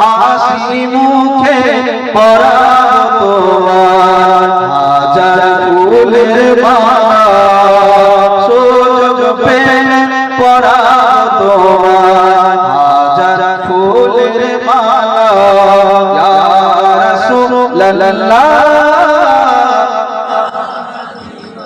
হাসি মুখে পরাব তোমার হাজার ফুলের মালা সুযোগ পরাব তোমার হাজার ফুলের মালা। ইয়া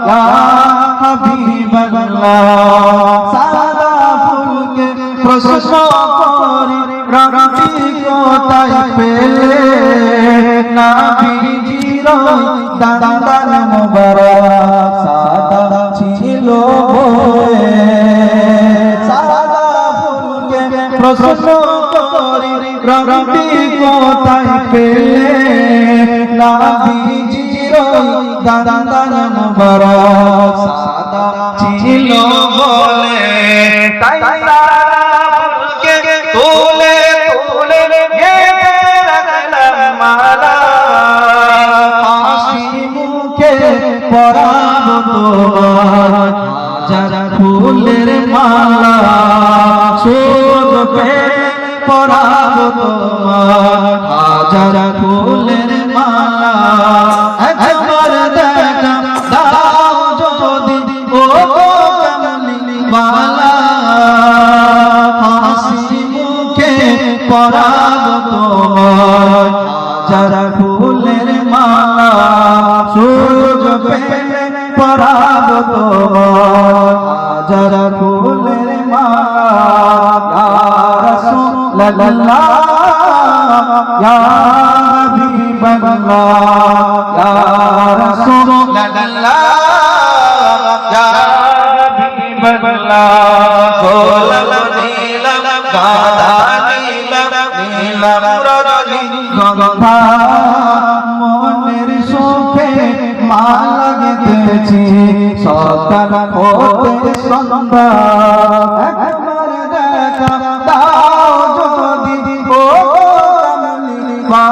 ইয়া হাবিবাল্লাহ সাদা ফুলকে প্রশ্ন করি ছিল প্রশ্ন করি রাখি কোথায় পেলে? নাবিজির দাদার মুবারক সাদা ছিল বলে। তাই তোলে তোলে মালা। হাসি মুখে পরাব হাজার ফুলের মালা শোক পে পরাব তোমার। হাজার ফুলের মালা, একবার দেখা দাও যদি, ও কমলি মালা। হাসি মুখে পরাব তোমার। যারা ফুলের মালা সূর্য পেলে পরাব তোমার যারা ফুলের মালা রাসূলুল্লাহ ইয়া হাবিবাল্লাহ ইয়া রাসূলুল্লাহ ইয়া হাবিবাল্লাহ সোলাল নীলম গাধা নীলম নীলম রজনী গন্ধা মনের সুখে মা লাগিতেছি সকাল হতে সন্ধ্যা। একবার দেখা দাও যদি ও মা